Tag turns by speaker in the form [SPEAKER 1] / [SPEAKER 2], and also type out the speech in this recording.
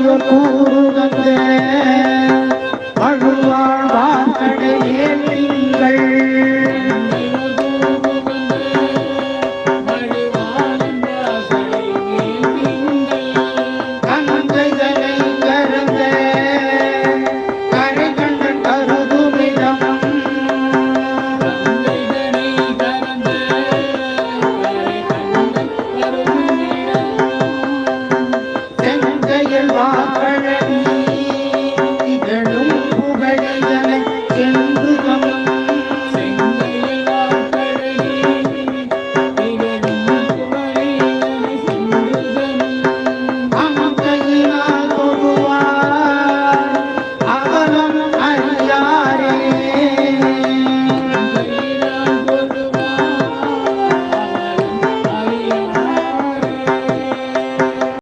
[SPEAKER 1] கூறுவந்தே அழுவாழ்வான் கடையே